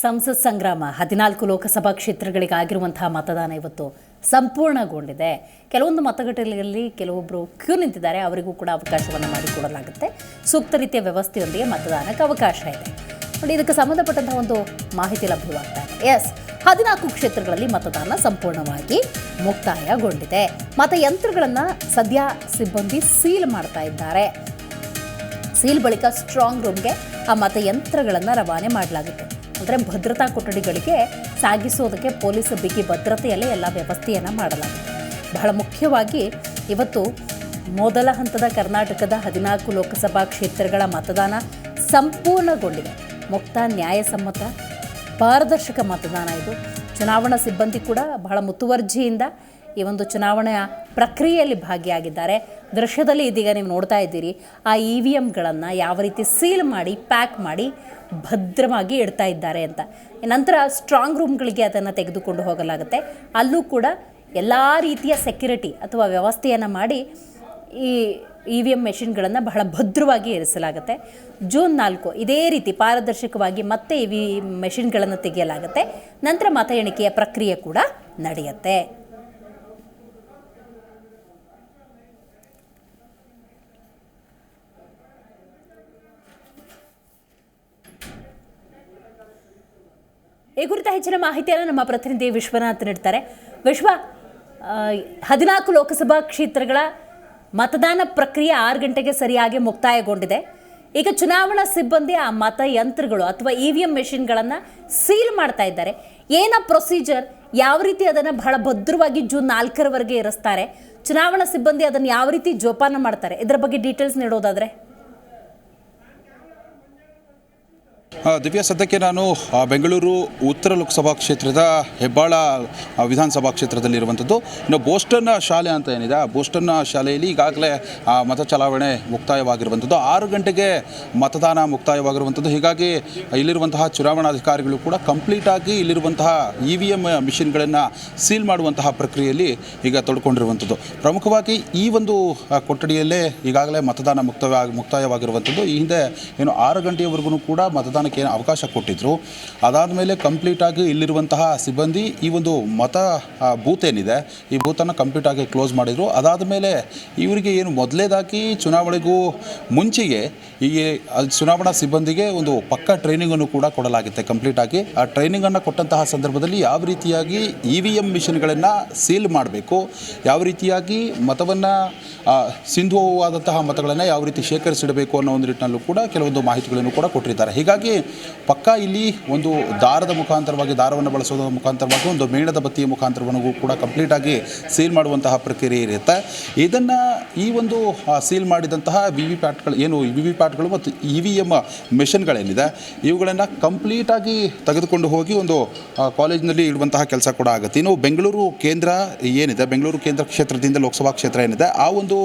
ಸಂಸತ್ ಸಂಗ್ರಾಮ ಹದಿನಾಲ್ಕು ಲೋಕಸಭಾ ಕ್ಷೇತ್ರಗಳಿಗಾಗಿರುವಂತಹ ಮತದಾನ ಇವತ್ತು ಸಂಪೂರ್ಣಗೊಂಡಿದೆ. ಕೆಲವೊಂದು ಮತಗಟ್ಟೆಗಳಲ್ಲಿ ಕೆಲವೊಬ್ಬರು ಕ್ಯೂ ನಿಂತಿದ್ದಾರೆ. ಅವರಿಗೂ ಕೂಡ ಅವಕಾಶವನ್ನು ಮಾಡಿಕೊಡಲಾಗುತ್ತೆ ಸೂಕ್ತ ರೀತಿಯ ವ್ಯವಸ್ಥೆಯೊಂದಿಗೆ ಮತದಾನಕ್ಕೆ ಅವಕಾಶ ಇದೆ. ನೋಡಿ, ಇದಕ್ಕೆ ಸಂಬಂಧಪಟ್ಟಂತಹ ಒಂದು ಮಾಹಿತಿ ಲಭ್ಯವಾಗ್ತಾ ಇದೆ. ಎಸ್ ಹದಿನಾಲ್ಕು ಕ್ಷೇತ್ರಗಳಲ್ಲಿ ಮತದಾನ ಸಂಪೂರ್ಣವಾಗಿ ಮುಕ್ತಾಯಗೊಂಡಿದೆ. ಮತಯಂತ್ರಗಳನ್ನು ಸದ್ಯ ಸಿಬ್ಬಂದಿ ಸೀಲ್ ಮಾಡ್ತಾ ಇದ್ದಾರೆ. ಸೀಲ್ ಬಳಿಕ ಸ್ಟ್ರಾಂಗ್ ರೂಮ್ಗೆ ಆ ಮತಯಂತ್ರಗಳನ್ನು ರವಾನೆ ಮಾಡಲಾಗುತ್ತೆ. ಅಂದರೆ ಭದ್ರತಾ ಕೊಠಡಿಗಳಿಗೆ ಸಾಗಿಸೋದಕ್ಕೆ ಪೊಲೀಸ್ ಬಿಗಿ ಭದ್ರತೆಯಲ್ಲೇ ಎಲ್ಲ ವ್ಯವಸ್ಥೆಯನ್ನು ಮಾಡಲಾಗಿದೆ. ಬಹಳ ಮುಖ್ಯವಾಗಿ ಇವತ್ತು ಮೊದಲ ಹಂತದ ಕರ್ನಾಟಕದ ಹದಿನಾಲ್ಕು ಲೋಕಸಭಾ ಕ್ಷೇತ್ರಗಳ ಮತದಾನ ಸಂಪೂರ್ಣಗೊಂಡಿದೆ. ಮುಕ್ತ, ನ್ಯಾಯಸಮ್ಮತ, ಪಾರದರ್ಶಕ ಮತದಾನ ಇದು. ಚುನಾವಣಾ ಸಿಬ್ಬಂದಿ ಕೂಡ ಬಹಳ ಮುತುವರ್ಜಿಯಿಂದ ಈ ಒಂದು ಚುನಾವಣೆಯ ಪ್ರಕ್ರಿಯೆಯಲ್ಲಿ ಭಾಗಿಯಾಗಿದ್ದಾರೆ. ದೃಶ್ಯದಲ್ಲಿ ಇದೀಗ ನೀವು ನೋಡ್ತಾ ಇದ್ದೀರಿ. ಆ ಇ ವಿ ಎಮ್ಗಳನ್ನು ಯಾವ ರೀತಿ ಸೀಲ್ ಮಾಡಿ, ಪ್ಯಾಕ್ ಮಾಡಿ ಭದ್ರವಾಗಿ ಇಡ್ತಾ ಇದ್ದಾರೆ ಅಂತ. ನಂತರ ಸ್ಟ್ರಾಂಗ್ ರೂಮ್ಗಳಿಗೆ ಅದನ್ನು ತೆಗೆದುಕೊಂಡು ಹೋಗಲಾಗುತ್ತೆ. ಅಲ್ಲೂ ಕೂಡ ಎಲ್ಲ ರೀತಿಯ ಸೆಕ್ಯುರಿಟಿ ಅಥವಾ ವ್ಯವಸ್ಥೆಯನ್ನು ಮಾಡಿ ಈ ಇ ವಿ ಎಂ ಮೆಷಿನ್ಗಳನ್ನು ಬಹಳ ಭದ್ರವಾಗಿ ಇರಿಸಲಾಗುತ್ತೆ. ಜೂನ್ ನಾಲ್ಕು ಇದೇ ರೀತಿ ಪಾರದರ್ಶಕವಾಗಿ ಮತ್ತೆ ಇ ವಿ ಮೆಷಿನ್ಗಳನ್ನು ತೆಗೆಯಲಾಗುತ್ತೆ. ನಂತರ ಮತ ಎಣಿಕೆಯ ಪ್ರಕ್ರಿಯೆ ಕೂಡ ನಡೆಯುತ್ತೆ. ಈ ಕುರಿತ ಹೆಚ್ಚಿನ ಮಾಹಿತಿಯನ್ನು ನಮ್ಮ ಪ್ರತಿನಿಧಿ ವಿಶ್ವನಾಥ್ ನೀಡ್ತಾರೆ. ವಿಶ್ವ ಹದಿನಾಲ್ಕು ಲೋಕಸಭಾ ಕ್ಷೇತ್ರಗಳ ಮತದಾನ ಪ್ರಕ್ರಿಯೆ ಆರು ಗಂಟೆಗೆ ಸರಿಯಾಗಿ ಮುಕ್ತಾಯಗೊಂಡಿದೆ. ಈಗ ಚುನಾವಣಾ ಸಿಬ್ಬಂದಿ ಆ ಮತಯಂತ್ರಗಳು ಅಥವಾ ಇ ವಿ ಎಂ ಮೆಷಿನ್ಗಳನ್ನು ಸೀಲ್ ಮಾಡ್ತಾ ಇದ್ದಾರೆ. ಏನ ಪ್ರೊಸೀಜರ್? ಯಾವ ರೀತಿ ಅದನ್ನು ಬಹಳ ಭದ್ರವಾಗಿ ಜೂನ್ ನಾಲ್ಕರವರೆಗೆ ಇರಿಸ್ತಾರೆ? ಚುನಾವಣಾ ಸಿಬ್ಬಂದಿ ಅದನ್ನು ಯಾವ ರೀತಿ ಜೋಪಾನ ಮಾಡ್ತಾರೆ? ಇದರ ಬಗ್ಗೆ ಡೀಟೇಲ್ಸ್ ನೀಡೋದಾದ್ರೆ ಆ, ದಿವ್ಯಾ, ಸದ್ಯಕ್ಕೆ ನಾನು ಬೆಂಗಳೂರು ಉತ್ತರ ಲೋಕಸಭಾ ಕ್ಷೇತ್ರದ ಹೆಬ್ಬಾಳ ವಿಧಾನಸಭಾ ಕ್ಷೇತ್ರದಲ್ಲಿರುವಂಥದ್ದು. ಇನ್ನು ಬೋಸ್ಟನ್ ಶಾಲೆ ಅಂತ ಏನಿದೆ, ಆ ಬೋಸ್ಟನ್ ಶಾಲೆಯಲ್ಲಿ ಈಗಾಗಲೇ ಮತ ಚಲಾವಣೆ ಮುಕ್ತಾಯವಾಗಿರುವಂಥದ್ದು. ಆರು ಗಂಟೆಗೆ ಮತದಾನ ಮುಕ್ತಾಯವಾಗಿರುವಂಥದ್ದು. ಹೀಗಾಗಿ, ಇಲ್ಲಿರುವಂತಹ ಚುನಾವಣಾಧಿಕಾರಿಗಳು ಕೂಡ ಕಂಪ್ಲೀಟಾಗಿ ಇಲ್ಲಿರುವಂತಹ ಇ ವಿ ಎಂ ಮಿಷಿನ್ಗಳನ್ನು ಸೀಲ್ ಮಾಡುವಂತಹ ಪ್ರಕ್ರಿಯೆಯಲ್ಲಿ ಈಗ ತೊಡ್ಕೊಂಡಿರುವಂಥದ್ದು. ಪ್ರಮುಖವಾಗಿ ಈ ಒಂದು ಕೊಠಡಿಯಲ್ಲೇ ಈಗಾಗಲೇ ಮತದಾನ ಮುಕ್ತಾಯ ಮುಕ್ತಾಯವಾಗಿರುವಂಥದ್ದು. ಈ ಹಿಂದೆ, ಏನು, ಆರು ಗಂಟೆಯವರೆಗೂ ಕೂಡ ಮತದಾನಕ್ಕೆ ಅವಕಾಶ ಕೊಟ್ಟಿದ್ದರು ಅದಾದ ಮೇಲೆ ಕಂಪ್ಲೀಟಾಗಿ ಇಲ್ಲಿರುವಂತಹ ಸಿಬ್ಬಂದಿ ಈ ಒಂದು ಮತ ಬೂತ್ ಏನಿದೆ, ಈ ಬೂತನ್ನು ಕಂಪ್ಲೀಟಾಗಿ ಕ್ಲೋಸ್ ಮಾಡಿದರು. ಅದಾದ ಮೇಲೆ ಇವರಿಗೆ ಏನು ಮೊದಲೇದಾಗಿ ಚುನಾವಣೆಗೂ ಮುಂಚೆಗೆ ಈ ಚುನಾವಣಾ ಸಿಬ್ಬಂದಿಗೆ ಒಂದು ಪಕ್ಕ ಟ್ರೈನಿಂಗನ್ನು ಕೂಡ ಕೊಡಲಾಗುತ್ತೆ ಕಂಪ್ಲೀಟಾಗಿ ಆ ಟ್ರೈನಿಂಗನ್ನು ಕೊಟ್ಟಂತಹ ಸಂದರ್ಭದಲ್ಲಿ ಯಾವ ರೀತಿಯಾಗಿ ಇ ವಿ ಎಂ ಮಿಷನ್ಗಳನ್ನು ಸೀಲ್ ಮಾಡಬೇಕು, ಯಾವ ರೀತಿಯಾಗಿ ಮತವನ್ನು ಸಿಂಧುವಾದಂತಹ ಮತಗಳನ್ನು ಯಾವ ರೀತಿ ಶೇಖರಿಸಿಡಬೇಕು ಅನ್ನೋ ಒಂದು ನಿಟ್ಟಿನಲ್ಲೂ ಕೂಡ ಕೆಲವೊಂದು ಮಾಹಿತಿಗಳನ್ನು ಕೂಡ ಕೊಟ್ಟಿದ್ದಾರೆ. ಹೀಗಾಗಿ ಪಕ್ಕ ಇಲ್ಲಿ ಒಂದು ದಾರದ ಮುಖಾಂತರವಾಗಿ, ದಾರವನ್ನು ಬಳಸೋದ್ರ ಮುಖಾಂತರವಾಗಿ ಒಂದು ಮೇಣದ ಬತ್ತಿಯ ಮುಖಾಂತರವೂ ಕೂಡ ಕಂಪ್ಲೀಟಾಗಿ ಸೀಲ್ ಮಾಡುವಂತಹ ಪ್ರಕ್ರಿಯೆ ಇರುತ್ತೆ. ಇದನ್ನು ಈ ಒಂದು ಸೀಲ್ ಮಾಡಿದಂತಹ ವಿ ವಿ ಪ್ಯಾಟ್ಗಳು ಏನು ವಿ ವಿ ಪ್ಯಾಟ್ಗಳು ಮತ್ತು ಇ ವಿ ಎಂ ಮೆಷಿನ್ಗಳೇನಿದೆ ಇವುಗಳನ್ನು ಕಂಪ್ಲೀಟಾಗಿ ತೆಗೆದುಕೊಂಡು ಹೋಗಿ ಒಂದು ಕಾಲೇಜಿನಲ್ಲಿ ಇಡುವಂತಹ ಕೆಲಸ ಕೂಡ ಆಗುತ್ತೆ. ಇನ್ನು ಬೆಂಗಳೂರು ಕೇಂದ್ರ ಏನಿದೆ, ಬೆಂಗಳೂರು ಕೇಂದ್ರ ಕ್ಷೇತ್ರದಿಂದ ಲೋಕಸಭಾ ಕ್ಷೇತ್ರ ಏನಿದೆ, ಆ ಒಂದು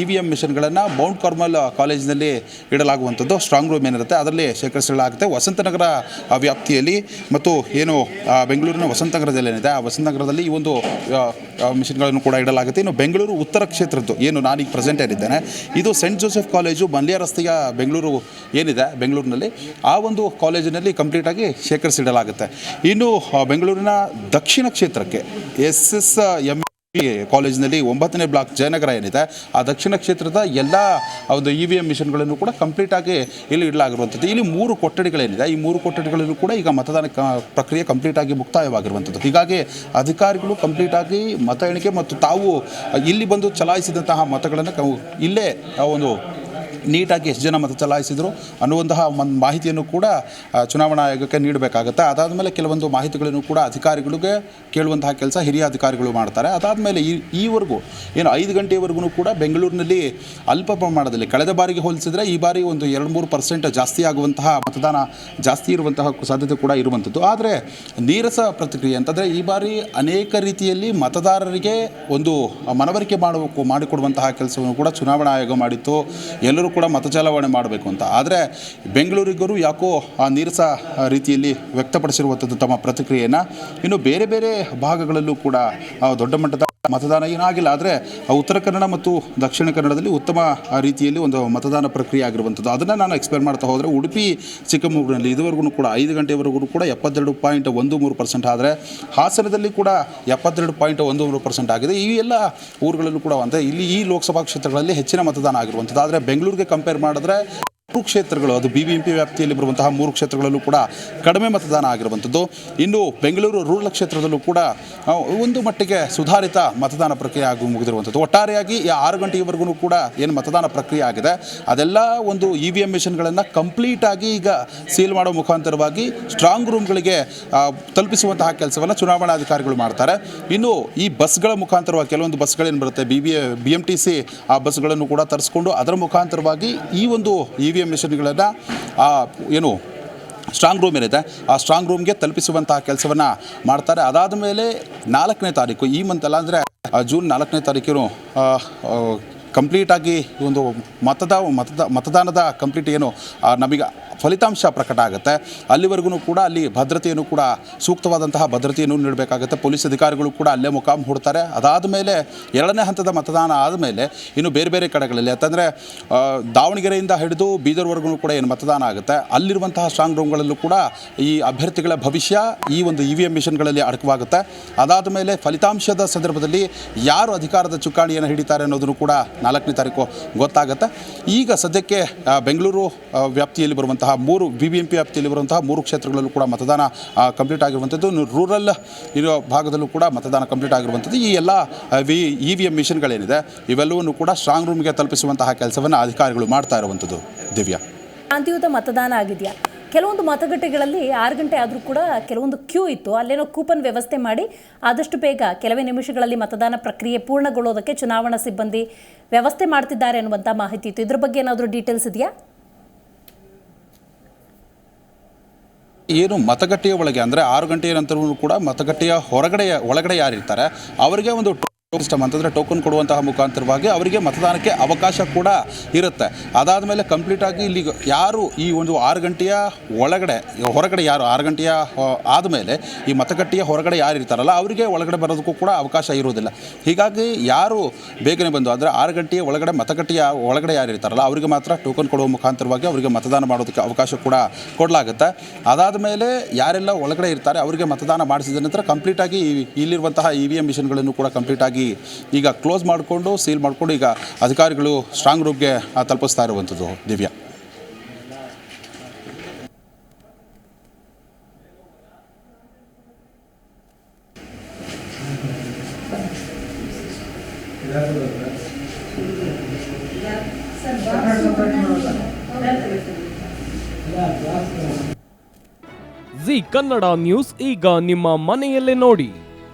ಇ ವಿ ಎಂ ಮಿಷನ್ಗಳನ್ನು ಮೌಂಟ್ ಕಾರ್ಮಲ್ ಕಾಲೇಜಿನಲ್ಲಿ ಇಡಲಾಗುವಂಥದ್ದು ಸ್ಟ್ರಾಂಗ್ ರೂಮ್ ಏನಿರುತ್ತೆ, ಅದರಲ್ಲಿ ಶೇಖರಿಸಲಾಗುತ್ತೆ ವಸಂತನಗರ ವ್ಯಾಪ್ತಿಯಲ್ಲಿ ಮತ್ತು ಏನು ಬೆಂಗಳೂರಿನ ವಸಂತನಗರದಲ್ಲಿ ಏನಿದೆ ಆ, ವಸಂತನಗರದಲ್ಲಿ ಈ ಒಂದು ಮಿಷಿನ್ಗಳನ್ನು ಕೂಡ ಇಡಲಾಗುತ್ತೆ. ಇನ್ನು ಬೆಂಗಳೂರು ಉತ್ತರ ಕ್ಷೇತ್ರದ್ದು ಏನು ನಾನೀಗ ಪ್ರೆಸೆಂಟ್ ಏನಿದ್ದೇನೆ, ಇದು ಸೆಂಟ್ ಜೋಸೆಫ್ ಕಾಲೇಜು ಮಲ್ಯ ರಸ್ತೆಯ ಬೆಂಗಳೂರು ಏನಿದೆ, ಬೆಂಗಳೂರಿನಲ್ಲಿ ಆ ಒಂದು ಕಾಲೇಜಿನಲ್ಲಿ ಕಂಪ್ಲೀಟಾಗಿ ಶೇಖರಿಸಿಡಲಾಗುತ್ತೆ. ಇನ್ನು ಬೆಂಗಳೂರಿನ ದಕ್ಷಿಣ ಕ್ಷೇತ್ರಕ್ಕೆ ಎಸ್ ಎಸ್ ಎಂ ಕಾಲೇಜಿನಲ್ಲಿ ಒಂಬತ್ತನೇ ಬ್ಲಾಕ್ ಜಯನಗರ ಏನಿದೆ, ಆ ದಕ್ಷಿಣ ಕ್ಷೇತ್ರದ ಎಲ್ಲ ಒಂದು ಇ ವಿ ಎಂ ಮಿಷನ್ಗಳನ್ನು ಕೂಡ ಕಂಪ್ಲೀಟಾಗಿ ಇಲ್ಲಿ ಇಡಲಾಗಿರುವಂಥದ್ದು. ಇಲ್ಲಿ ಮೂರು ಕೊಠಡಿಗಳೇನಿದೆ, ಈ ಮೂರು ಕೊಠಡಿಗಳಲ್ಲೂ ಕೂಡ ಈಗ ಮತದಾನ ಪ್ರಕ್ರಿಯೆ ಕಂಪ್ಲೀಟಾಗಿ ಮುಕ್ತಾಯವಾಗಿರುವಂಥದ್ದು. ಹೀಗಾಗಿ ಅಧಿಕಾರಿಗಳು ಕಂಪ್ಲೀಟಾಗಿ ಮತ ಎಣಿಕೆ ಮತ್ತು ತಾವು ಇಲ್ಲಿ ಬಂದು ಚಲಾಯಿಸಿದಂತಹ ಮತಗಳನ್ನು ಇಲ್ಲೇ ಒಂದು ನೀಟಾಗಿ ಎಷ್ಟು ಜನ ಮತ ಚಲಾಯಿಸಿದರು ಅನ್ನುವಂತಹ ಒಂದು ಮಾಹಿತಿಯನ್ನು ಕೂಡ ಚುನಾವಣಾ ಆಯೋಗಕ್ಕೆ ನೀಡಬೇಕಾಗುತ್ತೆ. ಅದಾದ ಮೇಲೆ ಕೆಲವೊಂದು ಮಾಹಿತಿಗಳನ್ನು ಕೂಡ ಅಧಿಕಾರಿಗಳಿಗೆ ಕೇಳುವಂತಹ ಕೆಲಸ ಹಿರಿಯ ಅಧಿಕಾರಿಗಳು ಮಾಡ್ತಾರೆ. ಅದಾದಮೇಲೆ ಈ, ಈವರೆಗೂ ಏನು ಐದು ಗಂಟೆವರೆಗೂ ಕೂಡ ಬೆಂಗಳೂರಿನಲ್ಲಿ ಅಲ್ಪ ಪ್ರಮಾಣದಲ್ಲಿ ಕಳೆದ ಬಾರಿಗೆ ಹೋಲಿಸಿದರೆ ಈ ಬಾರಿ ಒಂದು ಎರಡು ಮೂರು ಪರ್ಸೆಂಟ್ ಜಾಸ್ತಿ ಆಗುವಂತಹ ಮತದಾನ ಜಾಸ್ತಿ ಇರುವಂತಹ ಸಾಧ್ಯತೆ ಕೂಡ ಇರುವಂಥದ್ದು. ಆದರೆ ನೀರಸ ಪ್ರತಿಕ್ರಿಯೆ ಅಂತಂದರೆ ಈ ಬಾರಿ ಅನೇಕ ರೀತಿಯಲ್ಲಿ ಮತದಾರರಿಗೆ ಒಂದು ಮನವರಿಕೆ ಮಾಡಬೇಕು ಮಾಡಿಕೊಡುವಂತಹ ಕೆಲಸವನ್ನು ಕೂಡ ಚುನಾವಣಾ ಆಯೋಗ ಮಾಡಿತ್ತು. ಎಲ್ಲರೂ ಕೂಡ ಮತ ಚಲಾವಣೆ ಮಾಡಬೇಕು ಅಂತ. ಆದರೆ ಬೆಂಗಳೂರಿಗರು ಯಾಕೋ ಆ ನೀರಸ ರೀತಿಯಲ್ಲಿ ವ್ಯಕ್ತಪಡಿಸಿರುವಂಥದ್ದು ತಮ್ಮ ಪ್ರತಿಕ್ರಿಯೆಯನ್ನು ಇನ್ನು ಬೇರೆ ಬೇರೆ ಭಾಗಗಳಲ್ಲೂ ಕೂಡ ದೊಡ್ಡ ಮಟ್ಟದ ಮತದಾನ ಏನಾಗಿಲ್ಲ, ಆದರೆ ಉತ್ತರ ಕನ್ನಡ ಮತ್ತು ದಕ್ಷಿಣ ಕನ್ನಡದಲ್ಲಿ ಉತ್ತಮ ರೀತಿಯಲ್ಲಿ ಒಂದು ಮತದಾನ ಪ್ರಕ್ರಿಯೆ ಆಗಿರುವಂಥದ್ದು. ಅದನ್ನು ನಾನು ಎಕ್ಸ್ಪ್ಲೇನ್ ಮಾಡ್ತಾ ಹೋದರೆ ಉಡುಪಿ, ಚಿಕ್ಕಮಗಳೂರಿನಲ್ಲಿ ಇದುವರೆಗೂ ಕೂಡ ಐದು ಗಂಟೆವರೆಗೂ ಕೂಡ ಎಪ್ಪತ್ತೆರಡು ಪಾಯಿಂಟ್ ಒಂದು ಮೂರು ಪರ್ಸೆಂಟ್ ಆದರೆ ಹಾಸನದಲ್ಲಿ ಕೂಡ ಎಪ್ಪತ್ತೆರಡು ಪಾಯಿಂಟ್ ಒಂದು ಮೂರು ಪರ್ಸೆಂಟ್ ಆಗಿದೆ. ಈ ಎಲ್ಲ ಊರುಗಳಲ್ಲೂ ಕೂಡ ಅಂದರೆ ಇಲ್ಲಿ ಈ ಲೋಕಸಭಾ ಕ್ಷೇತ್ರಗಳಲ್ಲಿ ಹೆಚ್ಚಿನ ಮತದಾನ ಆಗಿರುವಂಥದ್ದು. ಆದರೆ ಬೆಂಗಳೂರಿಗೆ ಕಂಪೇರ್ ಮಾಡಿದ್ರೆ ಮೂರು ಕ್ಷೇತ್ರಗಳು, ಅದು ಬಿ ಬಿ ಎಂ ವ್ಯಾಪ್ತಿಯಲ್ಲಿ ಬರುವಂತಹ ಮೂರು ಕ್ಷೇತ್ರಗಳಲ್ಲೂ ಕೂಡ ಕಡಿಮೆ ಮತದಾನ ಆಗಿರುವಂಥದ್ದು. ಇನ್ನು ಬೆಂಗಳೂರು ರೂರಲ್ ಕ್ಷೇತ್ರದಲ್ಲೂ ಕೂಡ ಒಂದು ಮಟ್ಟಿಗೆ ಸುಧಾರಿತ ಮತದಾನ ಪ್ರಕ್ರಿಯೆ ಆಗಿ ಮುಗಿದಿರುವಂಥದ್ದು. ಒಟ್ಟಾರೆಯಾಗಿ ಈ ಆರು ಗಂಟೆಯವರೆಗೂ ಕೂಡ ಏನು ಮತದಾನ ಪ್ರಕ್ರಿಯೆ ಆಗಿದೆ. ಅದೆಲ್ಲ ಒಂದು ಇ ವಿ ಎಂ ಮಿಷನ್ಗಳನ್ನು ಕಂಪ್ಲೀಟಾಗಿ ಈಗ ಸೀಲ್ ಮಾಡೋ ಮುಖಾಂತರವಾಗಿ ಸ್ಟ್ರಾಂಗ್ ರೂಮ್ಗಳಿಗೆ ತಲುಪಿಸುವಂತಹ ಕೆಲಸವನ್ನು ಚುನಾವಣಾಧಿಕಾರಿಗಳು ಮಾಡ್ತಾರೆ. ಇನ್ನು ಈ ಬಸ್ಗಳ ಮುಖಾಂತರವಾಗಿ, ಕೆಲವೊಂದು ಬಸ್ಗಳೇನು ಬರುತ್ತೆ B B B M T C ಆ ಬಸ್ಗಳನ್ನು ಕೂಡ ತರಿಸ್ಕೊಂಡು ಅದರ ಮುಖಾಂತರವಾಗಿ ಈ ಒಂದು ಇ ವಿ ಎಂ ಮಿಷನ್ಗಳನ್ನು ಏನು ಸ್ಟ್ರಾಂಗ್ ರೂಮ್ ಏನಿದೆ, ಆ ಸ್ಟ್ರಾಂಗ್ ರೂಮ್ಗೆ ತಲುಪಿಸುವಂತಹ ಕೆಲಸವನ್ನು ಮಾಡ್ತಾರೆ. ಅದಾದ ಮೇಲೆ ನಾಲ್ಕನೇ ತಾರೀಕು, ಈ ಮಂತ್ ಅಲ್ಲ ಅಂದರೆ ಜೂನ್ ನಾಲ್ಕನೇ ತಾರೀಕಿನು ಕಂಪ್ಲೀಟಾಗಿ ಒಂದು ಮತದ ಮತದ ಮತದಾನದ ಕಂಪ್ಲೀಟ್ ಏನು ನಮಗೆ ಫಲಿತಾಂಶ ಪ್ರಕಟ ಆಗುತ್ತೆ. ಅಲ್ಲಿವರೆಗೂ ಕೂಡ ಅಲ್ಲಿ ಭದ್ರತೆಯನ್ನು ಕೂಡ, ಸೂಕ್ತವಾದಂತಹ ಭದ್ರತೆಯನ್ನು ನೀಡಬೇಕಾಗುತ್ತೆ. ಪೊಲೀಸ್ ಅಧಿಕಾರಿಗಳು ಕೂಡ ಅಲ್ಲೇ ಮುಖಾಮ್ ಹೂಡ್ತಾರೆ. ಅದಾದ ಮೇಲೆ ಎರಡನೇ ಹಂತದ ಮತದಾನ ಆದಮೇಲೆ ಇನ್ನು ಬೇರೆ ಬೇರೆ ಕಡೆಗಳಲ್ಲಿ, ಯಾಕಂದರೆ ದಾವಣಗೆರೆಯಿಂದ ಹಿಡಿದು ಬೀದರ್ವರೆಗೂ ಕೂಡ ಏನು ಮತದಾನ ಆಗುತ್ತೆ. ಅಲ್ಲಿರುವಂತಹ ಸ್ಟ್ರಾಂಗ್ ರೂಮ್ಗಳಲ್ಲೂ ಕೂಡ ಈ ಅಭ್ಯರ್ಥಿಗಳ ಭವಿಷ್ಯ ಈ ಒಂದು ಇ ವಿ ಎಂ ಮಿಷನ್ಗಳಲ್ಲಿ ಅಡಕವಾಗುತ್ತೆ. ಅದಾದ ಮೇಲೆ ಫಲಿತಾಂಶದ ಸಂದರ್ಭದಲ್ಲಿ ಯಾರು ಅಧಿಕಾರದ ಚುಕ್ಕಾಣಿಯನ್ನು ಹಿಡಿತಾರೆ ಅನ್ನೋದನ್ನು ಕೂಡ ನಾಲ್ಕನೇ ತಾರೀಕು ಗೊತ್ತಾಗುತ್ತೆ. ಈಗ ಸದ್ಯಕ್ಕೆ ಬೆಂಗಳೂರು ವ್ಯಾಪ್ತಿಯಲ್ಲಿ ಬರುವಂತಹ ಮೂರು ಬಿ ಬಿ ಎಂ ಪಿ ವ್ಯಾಪ್ತಿಯಲ್ಲಿ ಬರುವಂತಹ ಮೂರು ಕ್ಷೇತ್ರಗಳಲ್ಲೂ ಕೂಡ ಮತದಾನ ಕಂಪ್ಲೀಟ್ ಆಗಿರುವಂಥದ್ದು. ರೂರಲ್ ಇರೋ ಭಾಗದಲ್ಲೂ ಕೂಡ ಮತದಾನ ಕಂಪ್ಲೀಟ್ ಆಗಿರುವಂಥದ್ದು. ಈ ಎಲ್ಲ ವಿ ಇ ವಿ ಎಂ ಮಿಷನ್ಗಳೇನಿದೆ, ಇವೆಲ್ಲವನ್ನು ಕೂಡ ಸ್ಟ್ರಾಂಗ್ ರೂಮ್ಗೆ ತಲುಪಿಸುವಂತಹ ಕೆಲಸವನ್ನು ಅಧಿಕಾರಿಗಳು ಮಾಡ್ತಾ ಇರುವಂಥದ್ದು. ದಿವ್ಯಾ. ಶಾಂತಿಯುತ ಮತದಾನ ಆಗಿದೆಯಾ? ಕೆಲವೊಂದು ಮತಗಟ್ಟೆಗಳಲ್ಲಿ ಆರು ಗಂಟೆ ಆದರೂ ಕೂಡ ಕೆಲವೊಂದು ಕ್ಯೂ ಇತ್ತು. ಅಲ್ಲೇನೋ ಕೂಪನ್ ವ್ಯವಸ್ಥೆ ಮಾಡಿ ಆದಷ್ಟು ಬೇಗ ಕೆಲವೇ ನಿಮಿಷಗಳಲ್ಲಿ ಮತದಾನ ಪ್ರಕ್ರಿಯೆ ಪೂರ್ಣಗೊಳ್ಳೋದಕ್ಕೆ ಚುನಾವಣಾ ಸಿಬ್ಬಂದಿ ವ್ಯವಸ್ಥೆ ಮಾಡ್ತಿದ್ದಾರೆ ಅನ್ನುವಂಥ ಮಾಹಿತಿ ಇತ್ತು. ಇದ್ರ ಬಗ್ಗೆ ಏನಾದರೂ ಡೀಟೇಲ್ಸ್ ಇದೆಯಾ? ಏನು ಮತಗಟ್ಟೆಯ ಒಳಗೆ ಅಂದರೆ ಆರು ಗಂಟೆಯ ನಂತರವೂ ಕೂಡ ಮತಗಟ್ಟೆಯ ಹೊರಗಡೆಯ, ಒಳಗಡೆ ಯಾರಿರ್ತಾರೆ, ಅವರಿಗೆ ಒಂದು ಸಿಸ್ಟಮ್ ಅಂತಂದರೆ ಟೋಕನ್ ಕೊಡುವಂತಹ ಮುಖಾಂತರವಾಗಿ ಅವರಿಗೆ ಮತದಾನಕ್ಕೆ ಅವಕಾಶ ಕೂಡ ಇರುತ್ತೆ. ಅದಾದ ಮೇಲೆ ಕಂಪ್ಲೀಟಾಗಿ ಇಲ್ಲಿ ಯಾರು ಈ ಒಂದು ಆರು ಗಂಟೆಯ ಒಳಗಡೆ, ಹೊರಗಡೆ ಯಾರು, ಆರು ಗಂಟೆಯ ಆದಮೇಲೆ ಈ ಮತಗಟ್ಟೆಯ ಹೊರಗಡೆ ಯಾರು ಇರ್ತಾರಲ್ಲ, ಅವರಿಗೆ ಒಳಗಡೆ ಬರೋದಕ್ಕೂ ಕೂಡ ಅವಕಾಶ ಇರುವುದಿಲ್ಲ. ಹೀಗಾಗಿ ಯಾರು ಬೇಗನೆ ಬಂದು, ಅಂದರೆ ಆರು ಗಂಟೆಯ ಒಳಗಡೆ ಮತಗಟ್ಟೆಯ ಒಳಗಡೆ ಯಾರು ಇರ್ತಾರಲ್ಲ, ಅವರಿಗೆ ಮಾತ್ರ ಟೋಕನ್ ಕೊಡುವ ಮುಖಾಂತರವಾಗಿ ಅವರಿಗೆ ಮತದಾನ ಮಾಡೋದಕ್ಕೆ ಅವಕಾಶ ಕೂಡ ಕೊಡಲಾಗುತ್ತೆ. ಅದಾದ ಮೇಲೆ ಯಾರೆಲ್ಲ ಒಳಗಡೆ ಇರ್ತಾರೆ, ಅವರಿಗೆ ಮತದಾನ ಮಾಡಿಸಿದ ನಂತರ ಕಂಪ್ಲೀಟಾಗಿ ಇಲ್ಲಿರುವಂತಹ ಇ ವಿ ಎಂ ಮಿಷನ್ಗಳನ್ನು ಕೂಡ ಕಂಪ್ಲೀಟಾಗಿ ಈಗ ಕ್ಲೋಸ್ ಮಾಡಿಕೊಂಡು, ಸೀಲ್ ಮಾಡಿಕೊಂಡು ಈಗ ಅಧಿಕಾರಿಗಳು ಸ್ಟ್ರಾಂಗ್ ರೂಮ್ಗೆ ತಲುಪಿಸ್ತಾ ಇರುವಂಥದ್ದು ದಿವ್ಯಾ. ಜಿ ಕನ್ನಡ ನ್ಯೂಸ್ ಈಗ ನಿಮ್ಮ ಮನೆಯಲ್ಲೇ ನೋಡಿ.